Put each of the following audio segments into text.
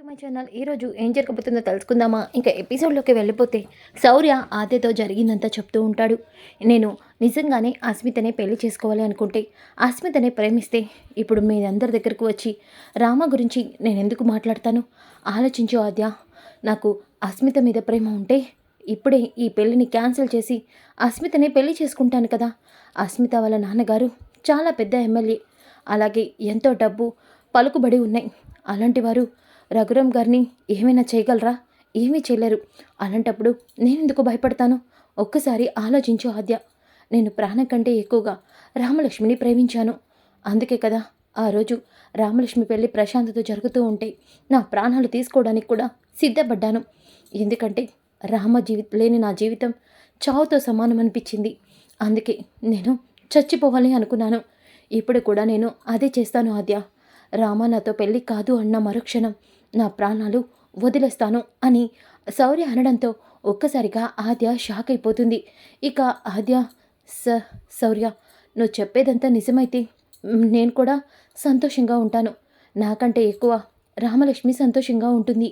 To my channel ఈరోజు ఏం జరగబోతుందో తెలుసుకుందామా? ఇంకా ఎపిసోడ్లోకి వెళ్ళిపోతే శౌర్య ఆద్యతో జరిగిందంతా చెప్తూ ఉంటాడు. నేను నిజంగానే అస్మితనే పెళ్ళి చేసుకోవాలి అనుకుంటే అస్మితనే ప్రేమిస్తే ఇప్పుడు మీ అందరి దగ్గరకు వచ్చి రామ గురించి నేను ఎందుకు మాట్లాడతాను? ఆలోచించు ఆద్య. నాకు అస్మిత మీద ప్రేమ ఉంటే ఇప్పుడే ఈ పెళ్ళిని క్యాన్సిల్ చేసి అస్మితనే పెళ్ళి చేసుకుంటాను కదా. అస్మిత వాళ్ళ నాన్నగారు చాలా పెద్ద ఎమ్మెల్యే. అలాగే ఎంతో డబ్బు పలుకుబడి ఉన్నాయి. అలాంటి వారు రఘురాం గారిని ఏమైనా చేయగలరా? ఏమీ చేయలేరు. అలాంటప్పుడు నేను ఎందుకు భయపడతాను? ఒక్కసారి ఆలోచించు ఆద్య. నేను ప్రాణం కంటే ఎక్కువగా రామలక్ష్మిని ప్రేమించాను. అందుకే కదా ఆ రోజు రామలక్ష్మి పెళ్ళి ప్రశాంతతో జరుగుతూ ఉంటే నా ప్రాణాలు తీసుకోవడానికి కూడా సిద్ధపడ్డాను. ఎందుకంటే రామ జీవి లేని నా జీవితం చావుతో సమానం అనిపించింది అందుకే నేను చచ్చిపోవాలి అనుకున్నాను. ఇప్పుడు కూడా నేను అదే చేస్తాను ఆద్య. రామ నాతో పెళ్ళి కాదు అన్న మరుక్షణం నా ప్రాణాలు వదిలేస్తాను అని శౌర్య అనడంతో ఒక్కసారిగా ఆద్య షాక్ అయిపోతుంది. ఇక ఆద్య స శౌర్య నువ్వు చెప్పేదంతా నిజమైతే నేను కూడా సంతోషంగా ఉంటాను. నాకంటే ఎక్కువ రామలక్ష్మి సంతోషంగా ఉంటుంది.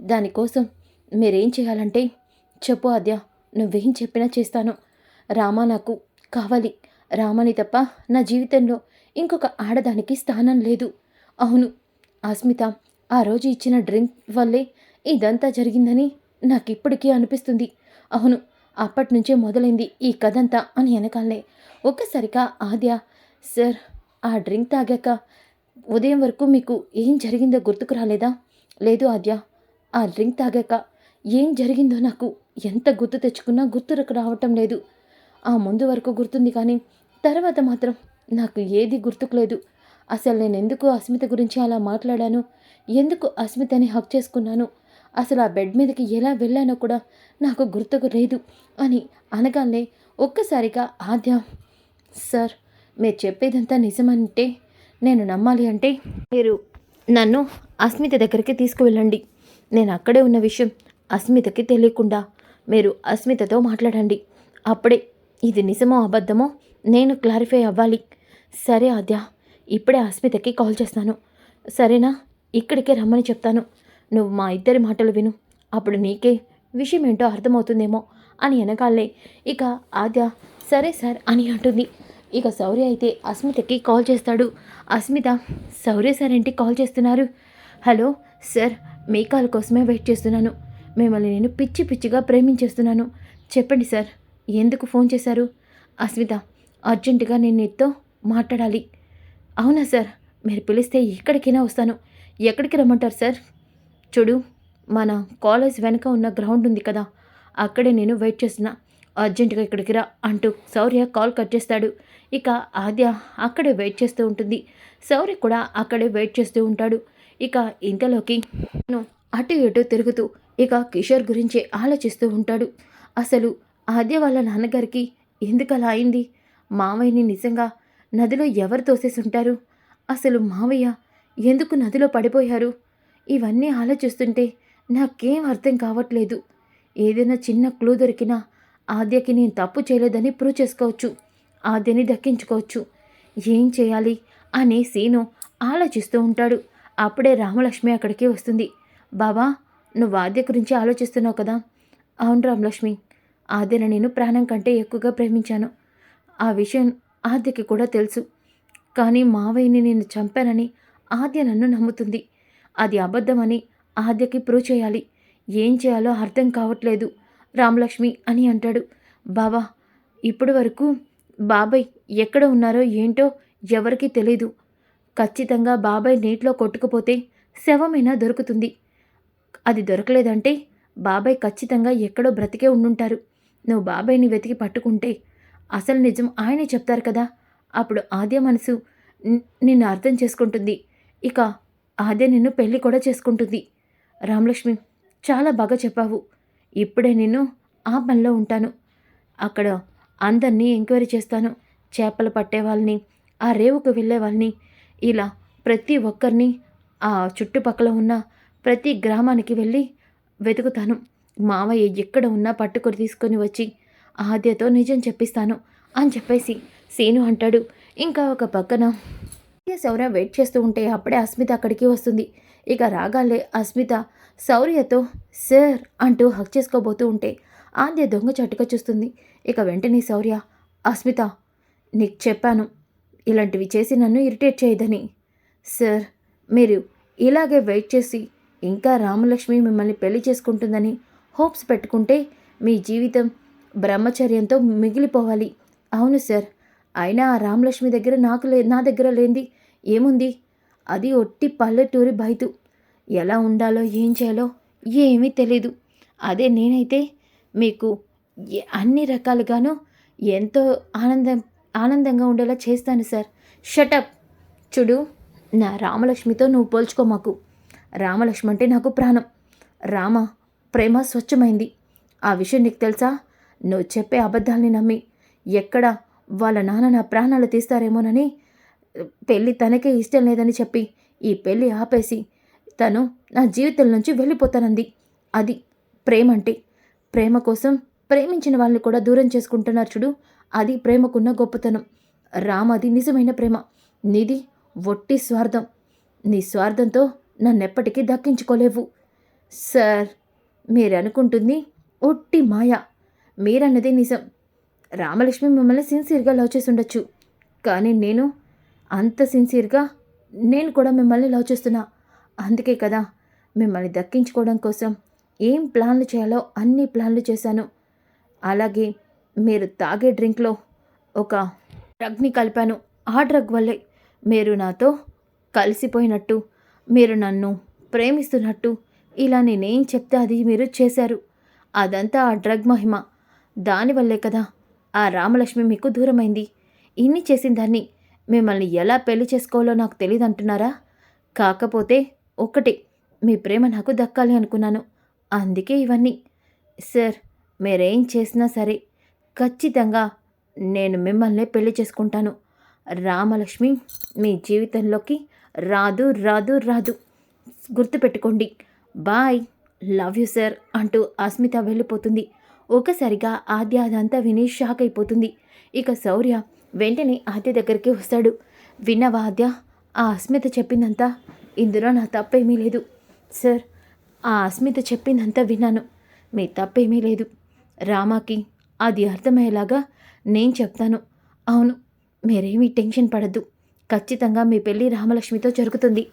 దానికోసం మీరేం చేయాలంటే చెప్పు ఆద్య నువ్వేం చెప్పినా చేస్తాను. రామ నాకు కావాలి. రామని తప్ప నా జీవితంలో ఇంకొక ఆడదానికి స్థానం లేదు. అవును అస్మిత ఆ రోజు ఇచ్చిన డ్రింక్ వల్లే ఇదంతా జరిగిందని నాకు ఇప్పటికీ అనిపిస్తుంది. అవును అప్పటి నుంచే మొదలైంది ఈ కథంతా అని వెనకాలనే ఒక్కసారిగా ఆద్య సార్ ఆ డ్రింక్ తాగాక ఉదయం వరకు మీకు ఏం జరిగిందో గుర్తుకు రాలేదా? లేదు ఆద్య ఆ డ్రింక్ తాగాక ఏం జరిగిందో నాకు ఎంత గుర్తు తెచ్చుకున్నా గుర్తుకు రావటం లేదు. ఆ ముందు వరకు గుర్తుంది కానీ తర్వాత మాత్రం నాకు ఏది గుర్తుకు లేదు. అసలు నేను ఎందుకు అస్మిత గురించి అలా మాట్లాడాను? ఎందుకు అస్మితని హక్ చేసుకున్నాను? అసలు ఆ బెడ్ మీదకి ఎలా వెళ్ళానో కూడా నాకు గుర్తుకు లేదు అని అనగానే ఒక్కసారిగా ఆద్య సార్ మీరు చెప్పేదంతా నిజమంటే నేను నమ్మాలి అంటే మీరు నన్ను అస్మిత దగ్గరికి తీసుకువెళ్ళండి. నేను అక్కడే ఉన్న విషయం అస్మితకి తెలియకుండా మీరు అస్మితతో మాట్లాడండి. అప్పుడే ఇది నిజమో అబద్ధమో నేను క్లారిఫై అవ్వాలి. సరే ఆద్య ఇప్పుడే అస్మితకి కాల్ చేస్తాను. సరేనా? ఇక్కడికే రమ్మని చెప్తాను. నువ్వు మా ఇద్దరి మాటలు విను. అప్పుడు నీకే విషయం ఏంటో అర్థమవుతుందేమో అని వెనకాలే ఇక ఆద్య సరే సార్ అని అంటుంది. ఇక శౌర్య అయితే అస్మితకి కాల్ చేస్తాడు. అస్మిత శౌర్య సార్ ఏంటి కాల్ చేస్తున్నారు? హలో సార్ మీ కాల్ కోసమే వెయిట్ చేస్తున్నాను. మిమ్మల్ని నేను పిచ్చి పిచ్చిగా ప్రేమించేస్తున్నాను. చెప్పండి సార్ ఎందుకు ఫోన్ చేశారు? అస్మిత అర్జెంటుగా నేను నీతో మాట్లాడాలి. అవునా సార్ మీరు పిలిస్తే ఎక్కడికైనా వస్తాను. ఎక్కడికి రమ్మంటారు సార్? చూడు మన కాలేజ్ వెనక ఉన్న గ్రౌండ్ ఉంది కదా అక్కడే నేను వెయిట్ చేస్తున్నా. అర్జెంటుగా ఇక్కడికి రా అంటూ శౌర్య కాల్ కట్ చేస్తాడు. ఇక ఆద్య అక్కడే వెయిట్ చేస్తూ ఉంటుంది. శౌర్య కూడా అక్కడే వెయిట్ చేస్తూ ఉంటాడు. ఇక ఇంతలోకి నేను అటు ఇటు తిరుగుతూ ఇక కిషోర్ గురించి ఆలోచిస్తూ ఉంటాడు. అసలు ఆద్య వాళ్ళ నాన్నగారికి ఎందుకు అలా అయింది? మావయ్యని నిజంగా నదిలో ఎవరు తోసేసి ఉంటారు? అసలు మావయ్య ఎందుకు నదిలో పడిపోయారు? ఇవన్నీ ఆలోచిస్తుంటే నాకేం అర్థం కావట్లేదు. ఏదైనా చిన్న క్లూ దొరికినా ఆద్యకి నేను తప్పు చేయలేదని ప్రూవ్ చేసుకోవచ్చు. ఆద్యని దక్కించుకోవచ్చు. ఏం చేయాలి అని సీను ఆలోచిస్తూ ఉంటాడు. అప్పుడే రామలక్ష్మి అక్కడికి వస్తుంది. బాబా నువ్వు ఆద్య గురించి ఆలోచిస్తున్నావు కదా? అవును రామలక్ష్మి. ఆద్యను నేను ప్రాణం కంటే ఎక్కువగా ప్రేమించాను. ఆ విషయం ఆద్యకి కూడా తెలుసు. కానీ మావయ్యని నేను చంపానని ఆద్య నన్ను నమ్ముతుంది. అది అబద్ధమని ఆద్యకి ప్రూవ్ చేయాలి. ఏం చేయాలో అర్థం కావట్లేదు. రామలక్ష్మి అని అంటాడు. బాబా ఇప్పటి వరకు బాబాయ్ ఎక్కడ ఉన్నారో ఏంటో ఎవరికీ తెలీదు. ఖచ్చితంగా బాబాయ్ నీటిలో కొట్టుకుపోతే శవమైనా దొరుకుతుంది? అది దొరకలేదంటే బాబాయ్ ఖచ్చితంగా ఎక్కడో బ్రతికే ఉండుంటారు. నువ్వు బాబాయ్ని వెతికి పట్టుకుంటే అసలు నిజం ఆయనే చెప్తారు కదా? అప్పుడు ఆద్య మనసు నిన్ను అర్థం చేసుకుంటుంది. ఇక అదే నిన్ను పెళ్ళి కూడా చేసుకుంటుంది. రామలక్ష్మి చాలా బాగా చెప్పావు. ఇప్పుడే నేను ఆ పనిలో ఉంటాను. అక్కడ అందరినీ ఎంక్వైరీ చేస్తాను. చేపలు పట్టే వాళ్ళని ఆ రేవుకు వెళ్ళే వాళ్ళని ఇలా ప్రతి ఒక్కరిని ఆ చుట్టుపక్కల ఉన్న ప్రతి గ్రామానికి వెళ్ళి వెతుకుతాను. మావయ్య ఎక్కడ ఉన్నా పట్టుకొని తీసుకొని వచ్చి ఆద్యతో నిజం చెప్పిస్తాను అని చెప్పేసి సీను అంటాడు. ఇంకా ఒక పక్కన శౌర్య వెయిట్ చేస్తూ ఉంటే అప్పుడే అస్మిత అక్కడికి వస్తుంది. ఇక రాగాలే అస్మిత శౌర్యతో సార్ అంటూ హక్ చేసుకోబోతూ ఉంటే ఆద్య దొంగ చట్టుగా చూస్తుంది. ఇక వెంటనే శౌర్య అస్మిత నీకు చెప్పాను. ఇలాంటివి చేసి నన్ను ఇరిటేట్ చేయదని. సార్ మీరు ఇలాగే వెయిట్ చేసి ఇంకా రామలక్ష్మి మిమ్మల్ని పెళ్ళి చేసుకుంటుందని హోప్స్ పెట్టుకుంటే మీ జీవితం బ్రహ్మచర్యంతో మిగిలిపోవాలి. అవును సార్. అయినా ఆ రామలక్ష్మి దగ్గర నాకు లే నా దగ్గర లేనిది ఏముంది? అది ఒట్టి పల్లెటూరి బయతు ఎలా ఉండాలో ఏం చేయాలో ఏమీ తెలీదు. అదే నేనైతే మీకు అన్ని రకాలుగాను ఎంతో ఆనందం ఆనందంగా ఉండేలా చేస్తాను సార్. షటప్ చూడు నా రామలక్ష్మితో నువ్వు పోల్చుకో మాకు. రామలక్ష్మి అంటే నాకు ప్రాణం. రామ ప్రేమ స్వచ్ఛమైంది. ఆ విషయం నీకు తెలుసా? నువ్వు చెప్పే అబద్ధాల్ని నమ్మి ఎక్కడ వాళ్ళ నాన్న నా ప్రాణాలు తీస్తారేమోనని పెళ్ళి తనకే ఇష్టం లేదని చెప్పి ఈ పెళ్ళి ఆపేసి తను నా జీవితం నుంచి వెళ్ళిపోతానంది. అది ప్రేమ అంటే ప్రేమ కోసం ప్రేమించిన వాళ్ళని కూడా దూరం చేసుకుంటున్నారు చూడు. అది ప్రేమకున్న గొప్పతనం. రామ్ అది నిజమైన ప్రేమ. నీది ఒట్టి స్వార్థం. నీ స్వార్థంతో నన్నెప్పటికీ దక్కించుకోలేవు. సార్ మీరు అనుకుంటుంది ఒట్టి మాయ. మీరన్నది నిజం. రామలక్ష్మి మిమ్మల్ని సిన్సియర్గా లవ్ చేసి ఉండొచ్చు. కానీ నేను అంత సిన్సియర్గా నేను కూడా మిమ్మల్ని లవ్ చేస్తున్నా. అందుకే కదా మిమ్మల్ని దక్కించుకోవడం కోసం ఏం ప్లాన్లు చేయాలో అన్ని ప్లాన్లు చేశాను. అలాగే మీరు తాగే డ్రింక్లో ఒక డ్రగ్ని కలిపాను. ఆ డ్రగ్ వల్లే మీరు నాతో కలిసిపోయినట్టు మీరు నన్ను ప్రేమిస్తున్నట్టు ఇలా నేనేం చెప్తే అది మీరు చేశారు. అదంతా ఆ డ్రగ్ మహిమ. దానివల్లే కదా ఆ రామలక్ష్మి మీకు దూరమైంది. ఇన్ని చేసిన దాన్ని మిమ్మల్ని ఎలా పెళ్ళి చేసుకోవాలో నాకు తెలియదు అంటున్నారా కాకపోతే ఒకటి మీ ప్రేమ నాకు దక్కాలి అనుకున్నాను. అందుకే ఇవన్నీ. సార్ మీరేం చేసినా సరే ఖచ్చితంగా నేను మిమ్మల్నే పెళ్ళి చేసుకుంటాను. రామలక్ష్మి మీ జీవితంలోకి రాదు రాదు రాదు. గుర్తుపెట్టుకోండి. బాయ్ లవ్ యూ సార్ అంటూ అస్మిత వెళ్ళిపోతుంది. ఒకసారిగా ఆద్య అదంతా విని షాక్ అయిపోతుంది. ఇక శౌర్య వెంటనే ఆద్య దగ్గరికి వస్తాడు. విన్నవా ఆద్య? ఆ అస్మిత చెప్పిందంతా? ఇందులో నా తప్పేమీ లేదు. సార్ ఆ అస్మిత చెప్పిందంతా విన్నాను. మీ తప్పేమీ లేదు. రామాకి అది అర్థమయ్యేలాగా నేను చెప్తాను. అవును మీరేమీ టెన్షన్ పడద్దు. ఖచ్చితంగా మీ పెళ్ళి రామలక్ష్మితో జరుగుతుంది.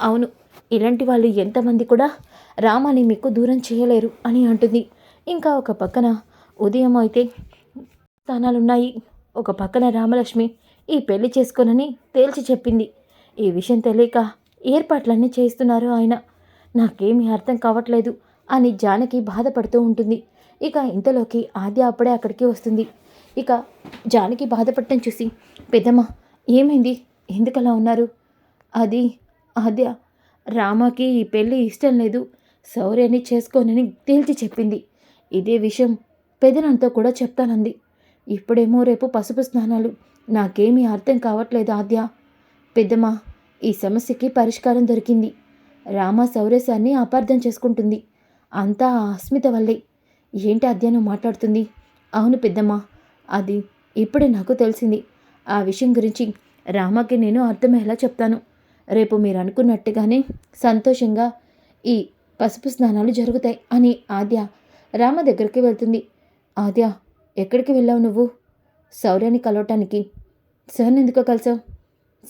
అవును ఇలాంటి వాళ్ళు ఎంతమంది కూడా రామాని మీకు దూరం చేయలేరు అని అంటుంది. ఇంకా ఒక పక్కన ఉదయం అయితే స్థానాలున్నాయి. ఒక పక్కన రామలక్ష్మి ఈ పెళ్ళి చేసుకోనని తేల్చి చెప్పింది. ఈ విషయం తెలియక ఏర్పాట్లన్నీ చేస్తున్నారు ఆయన. నాకేమీ అర్థం కావట్లేదు అని జానకి బాధపడుతూ ఉంటుంది. ఇక ఇంతలోకి ఆద్య అప్పుడే అక్కడికి వస్తుంది. ఇక జానకి బాధపడటం చూసి పెద్దమ్మ ఏమైంది? ఎందుకలా ఉన్నారు? అది ఆద్య రామకి ఈ పెళ్ళి ఇష్టం లేదు. సౌర్యని చేసుకోనని తేల్చి చెప్పింది. ఇదే విషయం పెదనంతో కూడా చెప్తానంది. ఇప్పుడేమో రేపు పసుపు స్నానాలు. నాకేమీ అర్థం కావట్లేదు ఆద్య. పెద్దమ్మ ఈ సమస్యకి పరిష్కారం దొరికింది. రామ సౌరేశాన్ని అపార్థం చేసుకుంటుంది. అంతా ఆ అస్మిత వల్లే. ఏంటి అధ్యయనం మాట్లాడుతుంది? అవును పెద్దమ్మ అది ఇప్పుడే నాకు తెలిసింది. ఆ విషయం గురించి రామకి నేను అర్థమయ్యేలా చెప్తాను. రేపు మీరు అనుకున్నట్టుగానే సంతోషంగా ఈ పసుపు స్నానాలు జరుగుతాయి అని ఆద్య రామ దగ్గరికి వెళ్తుంది. ఆద్య ఎక్కడికి వెళ్ళావు నువ్వు? శౌర్యాన్ని కలవటానికి. సార్ని ఎందుకో కలిసావు?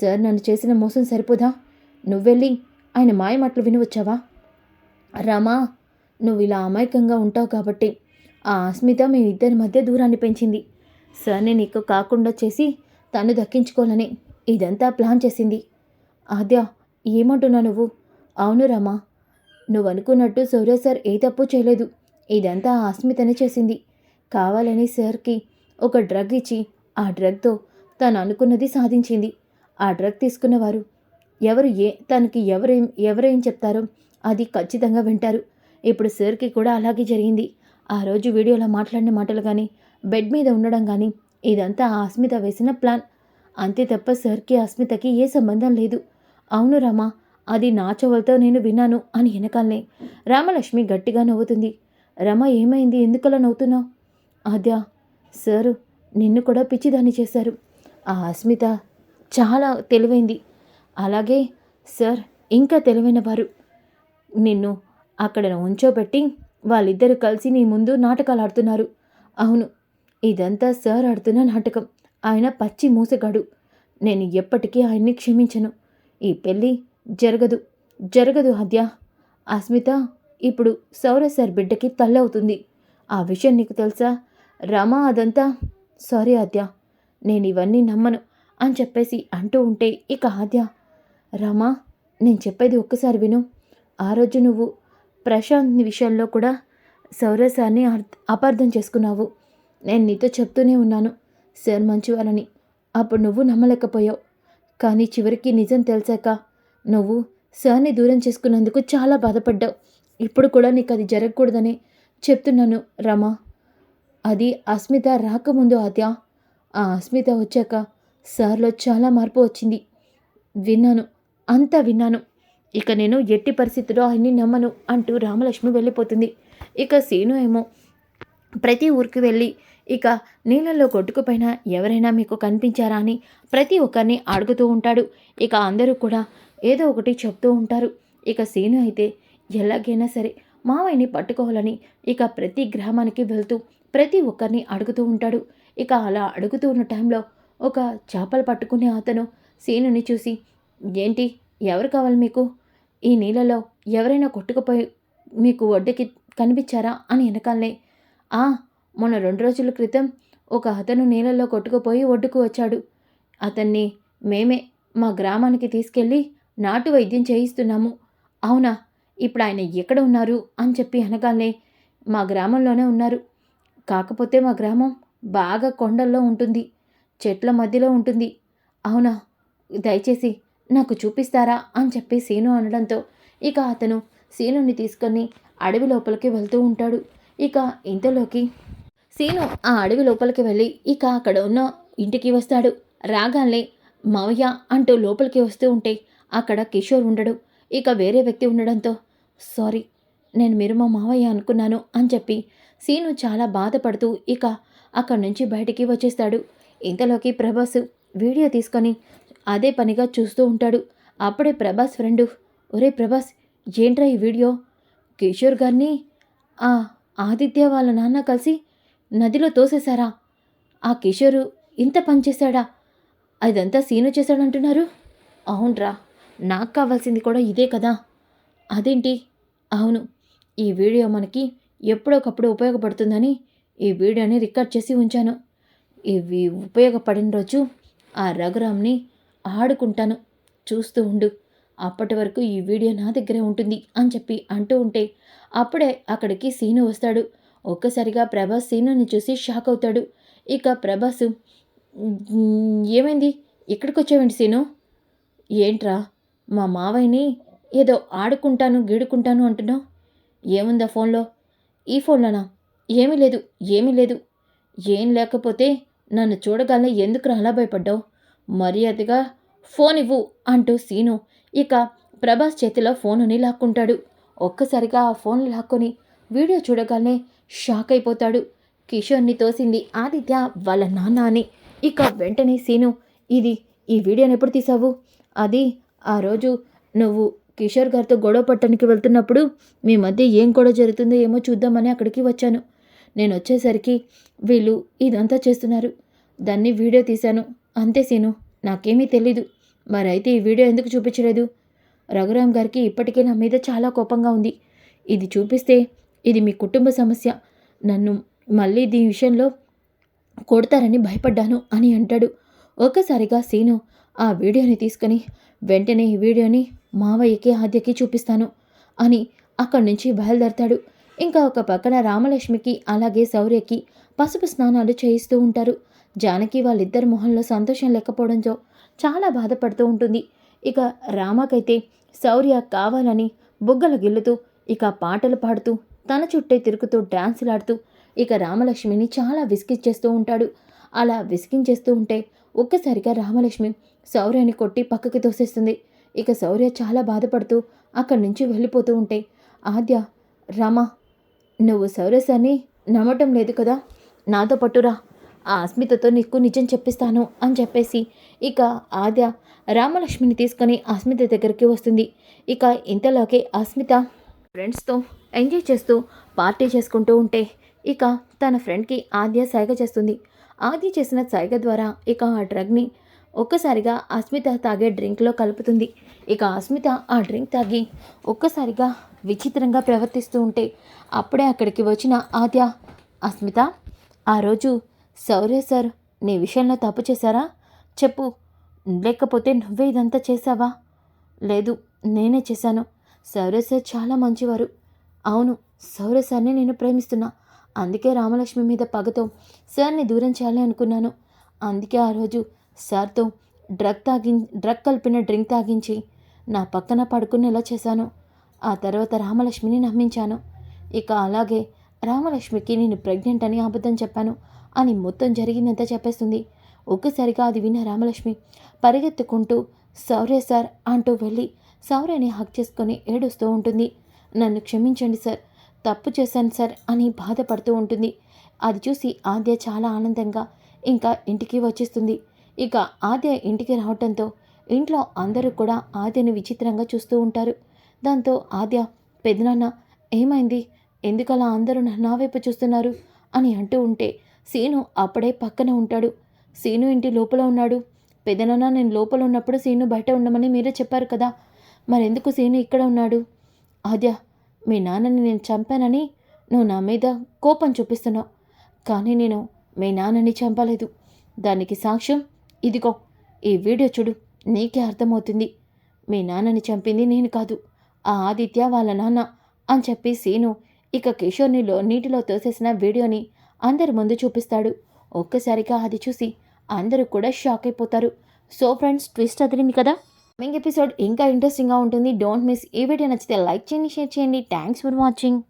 సార్ నన్ను చేసిన మోసం సరిపోదా? నువ్వెళ్ళి ఆయన మాయమాటలు విని వచ్చావా? రామా నువ్వు ఇలా అమాయకంగా ఉంటావు కాబట్టి ఆ అస్మిత మీ ఇద్దరి మధ్య దూరాన్ని పెంచింది. సార్ని నీకు కాకుండా చేసి తను దక్కించుకోవాలని ఇదంతా ప్లాన్ చేసింది. ఆద్య ఏమంటున్నా నువ్వు? అవును రామా నువ్వు అనుకున్నట్టు సూర్య సార్ ఏ తప్పు చేయలేదు. ఇదంతా ఆ అస్మితనే చేసింది. కావాలని సార్కి ఒక డ్రగ్ ఇచ్చి ఆ డ్రగ్తో తను అనుకున్నది సాధించింది. ఆ డ్రగ్ తీసుకున్నవారు ఎవరు ఏ తనకి ఎవరేం ఎవరేం చెప్తారో అది ఖచ్చితంగా వింటారు. ఇప్పుడు సార్కి కూడా అలాగే జరిగింది. ఆ రోజు వీడియోలో మాట్లాడిన మాటలు కానీ బెడ్ మీద ఉండడం కానీ ఇదంతా ఆ అస్మిత వేసిన ప్లాన్. అంతే తప్ప సార్కి అస్మితకి ఏ సంబంధం లేదు. అవును రామా అది నా చెవులతో నేను విన్నాను అని వెనకాలనే రామలక్ష్మి గట్టిగా నవ్వుతుంది. రమ ఏమైంది? ఎందుకలా నవ్వుతున్నావు? ఆద్య సారు నిన్ను కూడా పిచ్చిదాన్ని చేశారు. ఆ అస్మిత చాలా తెలివైంది. అలాగే సార్ ఇంకా తెలివైన వారు. నిన్ను అక్కడ ఉంచోబెట్టి వాళ్ళిద్దరూ కలిసి నీ ముందు నాటకాలు ఆడుతున్నారు. అవును ఇదంతా సార్ ఆడుతున్న నాటకం. ఆయన పచ్చి మూసగాడు. నేను ఎప్పటికీ ఆయన్ని క్షమించను. ఈ పెళ్ళి జరగదు. జరగదు ఆద్య. అస్మిత ఇప్పుడు సౌర సార్ బిడ్డకి తల్లవుతుంది. ఆ విషయం నీకు తెలుసా? రమా అదంతా సారీ ఆద్య నేను ఇవన్నీ నమ్మను అని చెప్పేసి అంటూ ఉంటే ఇక ఆద్య రమా నేను చెప్పేది ఒక్కసారి విను. ఆ రోజు నువ్వు ప్రశాంత్ విషయంలో కూడా సౌర సార్ని అపార్థం చేసుకున్నావు. నేను నీతో చెప్తూనే ఉన్నాను సార్ మంచివారని. అప్పుడు నువ్వు నమ్మలేకపోయావు. కానీ చివరికి నిజం తెలిసాక నువ్వు సార్ని దూరం చేసుకున్నందుకు చాలా బాధపడ్డావు. ఇప్పుడు కూడా నీకు అది జరగకూడదని చెప్తున్నాను రమా. అది అస్మిత రాకముందు ఆద్య ఆ అస్మిత వచ్చాక సార్లో చాలా మార్పు వచ్చింది. విన్నాను అంతా విన్నాను. ఇక నేను ఎట్టి పరిస్థితిలో ఆయన్ని నమ్మను అంటూ రామలక్ష్మి వెళ్ళిపోతుంది. ఇక సీను ఏమో ప్రతి ఊరికి వెళ్ళి ఇక నీళ్ళల్లో కొట్టుకుపోయిన ఎవరైనా మీకు కనిపించారా అని ప్రతి ఒక్కరిని అడుగుతూ ఉంటాడు. ఇక అందరూ కూడా ఏదో ఒకటి చెప్తూ ఉంటారు. ఇక సీను అయితే ఎలాగైనా సరే మావయ్యని పట్టుకోవాలని ఇక ప్రతి గ్రామానికి వెళ్తూ ప్రతి ఒక్కరిని అడుగుతూ ఉంటాడు. ఇక అలా అడుగుతూ ఉన్న టైంలో ఒక చేపలు పట్టుకునే అతను సీనుని చూసి ఏంటి? ఎవరు కావాలి మీకు? ఈ నీళ్ళలో ఎవరైనా కొట్టుకుపోయి మీకు ఒడ్డుకి కనిపించారా? అని వెనకాలనే ఆ మొన్న రెండు రోజుల క్రితం ఒక అతను నీళ్ళల్లో కొట్టుకుపోయి ఒడ్డుకు వచ్చాడు. అతన్ని మేమే మా గ్రామానికి తీసుకెళ్ళి నాటు వైద్యం చేయిస్తున్నాము. అవునా? ఇప్పుడు ఆయన ఎక్కడ ఉన్నారు? అని చెప్పి అనగానే మా గ్రామంలోనే ఉన్నారు. కాకపోతే మా గ్రామం బాగా కొండల్లో ఉంటుంది. చెట్ల మధ్యలో ఉంటుంది. అవునా? దయచేసి నాకు చూపిస్తారా? అని చెప్పి సీను అనడంతో ఇక అతను సీనుని తీసుకొని అడవి లోపలికి వెళ్తూ ఉంటాడు. ఇక ఇంతలోకి సీను ఆ అడవి లోపలికి వెళ్ళి ఇక అక్కడ ఉన్న ఇంటికి వస్తాడు. రాగానే మావయ్య అంటూ లోపలికి వస్తూ ఉంటే అక్కడ కిషోర్ ఉండడు. ఇక వేరే వ్యక్తి ఉండడంతో సారీ నేను మీరు మా మావయ్య అనుకున్నాను అని చెప్పి సీను చాలా బాధపడుతూ ఇక అక్కడి నుంచి బయటికి వచ్చేస్తాడు. ఇంతలోకి ప్రభాస్ వీడియో తీసుకొని అదే పనిగా చూస్తూ ఉంటాడు. అప్పుడే ప్రభాస్ ఫ్రెండు ఒరే ప్రభాస్ ఏంట్రా ఈ వీడియో? కిషోర్ గారిని ఆ ఆదిత్య వాళ్ళ నాన్న కలిసి నదిలో తోసేశారా? ఆ కిషోరు ఇంత పనిచేశాడా అదంతా సీను చేశాడంటున్నారు. అవునరా నాకు కావాల్సింది కూడా ఇదే కదా. అదేంటి? అవును ఈ వీడియో మనకి ఎప్పుడొకప్పుడు ఉపయోగపడుతుందని ఈ వీడియోని రికార్డ్ చేసి ఉంచాను. ఇవి ఉపయోగపడిన రోజు ఆ రఘురామ్ని ఆడుకుంటాను. చూస్తూ ఉండు. అప్పటి వరకు ఈ వీడియో నా దగ్గరే ఉంటుంది అని చెప్పి అంటూ ఉంటే అప్పుడే అక్కడికి సీను వస్తాడు. ఒక్కసారిగా ప్రభాస్ సీనుని చూసి షాక్ అవుతాడు. ఇక ప్రభాస్ ఏమైంది? ఇక్కడికి వచ్చావేంటి సీను? ఏంట్రా? మా మావయ్యని ఏదో ఆడుకుంటాను గీడుకుంటాను అంటున్నావు. ఏముందా ఫోన్లో? ఈ ఫోన్లోనా? ఏమీ లేదు ఏమీ లేదు. ఏం లేకపోతే నన్ను చూడగానే ఎందుకు అలా భయపడ్డావు? మర్యాదగా ఫోన్ ఇవ్వు అంటూ సీను ఇక ప్రభాస్ చేతిలో ఫోనుని లాక్కుంటాడు. ఒక్కసారిగా ఆ ఫోన్ లాక్కొని వీడియో చూడగానే షాక్ అయిపోతాడు. కిషోర్ని తోసింది ఆదిత్య వాళ్ళ నాన్న అని. ఇక వెంటనే సీను ఇది ఈ వీడియోని ఎప్పుడు తీసావు? అది ఆ రోజు నువ్వు కిషోర్ గారితో గొడవ పట్టడానికి వెళ్తున్నప్పుడు మీ మధ్య ఏం గొడవ జరుగుతుందో ఏమో చూద్దామని అక్కడికి వచ్చాను. నేను వచ్చేసరికి వీళ్ళు ఇదంతా చేస్తున్నారు. దాన్ని వీడియో తీశాను. అంతే సీను నాకేమీ తెలీదు. మరైతే ఈ వీడియో ఎందుకు చూపించలేదు? రఘురామ్ గారికి ఇప్పటికే నా మీద చాలా కోపంగా ఉంది. ఇది చూపిస్తే ఇది మీ కుటుంబ సమస్య. నన్ను మళ్ళీ దీని విషయంలో కొడతారని భయపడ్డాను అని అంటాడు. ఒక్కసారిగా సీను ఆ వీడియోని తీసుకొని వెంటనే ఈ వీడియోని మావయ్యకి ఆద్యకి చూపిస్తాను అని అక్కడి నుంచి బయలుదేరతాడు. ఇంకా ఒక పక్కన రామలక్ష్మికి అలాగే శౌర్యకి పసుపు స్నానాలు చేయిస్తూ ఉంటారు. జానకి వాళ్ళిద్దరి మొహంలో సంతోషం లేకపోవడంతో చాలా బాధపడుతూ ఉంటుంది. ఇక రామకైతే శౌర్య కావాలని బుగ్గలు గిల్లుతూ ఇక పాటలు పాడుతూ తన చుట్టే తిరుగుతూ డాన్సులాడుతూ ఇక రామలక్ష్మిని చాలా విసిగించేస్తూ ఉంటాడు. అలా విసిగించేస్తూ ఉంటే ఒక్కసారిగా రామలక్ష్మి శౌర్యని కొట్టి పక్కకి తోసేస్తుంది. ఇక శౌర్య చాలా బాధపడుతూ అక్కడి నుంచి వెళ్ళిపోతూ ఉంటే ఆద్య రామా నువ్వు శౌర్య సార్ని నమ్మటం లేదు కదా? నాతో పట్టురా. ఆ అస్మితతో నీకు నిజం చెప్పిస్తాను అని చెప్పేసి ఇక ఆద్య రామలక్ష్మిని తీసుకొని అస్మిత దగ్గరికి వస్తుంది. ఇక ఇంతలోకే అస్మిత ఫ్రెండ్స్తో ఎంజాయ్ చేస్తూ పార్టీ చేసుకుంటూ ఉంటే ఇక తన ఫ్రెండ్కి ఆద్య సైగ చేస్తుంది. ఆద్య చేసిన సైగ ద్వారా ఇక ఆ డ్రగ్ని ఒక్కసారిగా అస్మిత తాగే డ్రింక్లో కలుపుతుంది. ఇక అస్మిత ఆ డ్రింక్ తాగి ఒక్కసారిగా విచిత్రంగా ప్రవర్తిస్తూ ఉంటే అప్పుడే అక్కడికి వచ్చిన ఆద్య అస్మిత ఆ రోజు సౌర్య సార్ నీ విషయంలో తప్పు చేశారా? చెప్పు. లేకపోతే నువ్వే ఇదంతా చేశావా? లేదు నేనే చేశాను. సౌర్య సార్ చాలా మంచివారు. అవును సౌర్య సార్ని నేను ప్రేమిస్తున్నా. అందుకే రామలక్ష్మి మీద పగతో సార్ని దూరం చేయాలి అనుకున్నాను. అందుకే ఆ రోజు సార్తో డ్రగ్ తాగి డ్రగ్ కలిపిన డ్రింక్ తాగించి నా పక్కన పడుకునేలా చేశాను. ఆ తర్వాత రామలక్ష్మిని నమ్మించాను. ఇక అలాగే రామలక్ష్మికి నేను ప్రెగ్నెంట్ అని అబద్ధం చెప్పాను అని మొత్తం జరిగిందంతా చెప్పేస్తుంది. ఒక్కసారిగా అది విన్న రామలక్ష్మి పరిగెత్తుకుంటూ సౌర్య సార్ అంటూ వెళ్ళి సౌర్యని హక్ చేసుకొని ఏడుస్తూ ఉంటుంది. నన్ను క్షమించండి సార్ తప్పు చేశాను సార్ అని బాధపడుతూ ఉంటుంది. అది చూసి ఆద్య చాలా ఆనందంగా ఇంకా ఇంటికి వచ్చేస్తుంది. ఇక ఆద్య ఇంటికి రావటంతో ఇంట్లో అందరూ కూడా ఆద్యని విచిత్రంగా చూస్తూ ఉంటారు. దాంతో ఆద్య పెదనాన్న ఏమైంది? ఎందుకలా అందరూ నా- వైపు చూస్తున్నారు? అని అంటూ ఉంటే సీను అప్పుడే పక్కన ఉంటాడు. సీను ఇంటి లోపల ఉన్నాడు. పెదనాన్న నేను లోపల ఉన్నప్పుడు సీను బయట ఉండమని మీరే చెప్పారు కదా. మరెందుకు సీను ఇక్కడ ఉన్నాడు? ఆద్య మీ నాన్నని నేను చంపానని నువ్వు నా మీద కోపం చూపిస్తున్నావు. కానీ నేను మీ నాన్నని చంపలేదు. దానికి సాక్ష్యం ఇదిగో ఈ వీడియో చూడు నీకే అర్థమవుతుంది. మీ నాన్నని చంపింది నేను కాదు ఆ ఆదిత్య వాళ్ళ నాన్న అని చెప్పి సీను ఇక కిషోర్నిలో నీటిలో తోసేసిన వీడియోని అందరి ముందు చూపిస్తాడు. ఒక్కసారిగా అది చూసి అందరూ కూడా షాక్ అయిపోతారు. సో ఫ్రెండ్స్ ట్విస్ట్ అదిరింది కదా? మింగ్ ఎపిసోడ్ ఇంకా ఇంట్రెస్టింగ్గా ఉంటుంది. డోంట్ మిస్ ఈ వీడియో నచ్చితే లైక్ చేయండి షేర్ చేయండి. Thanks for watching.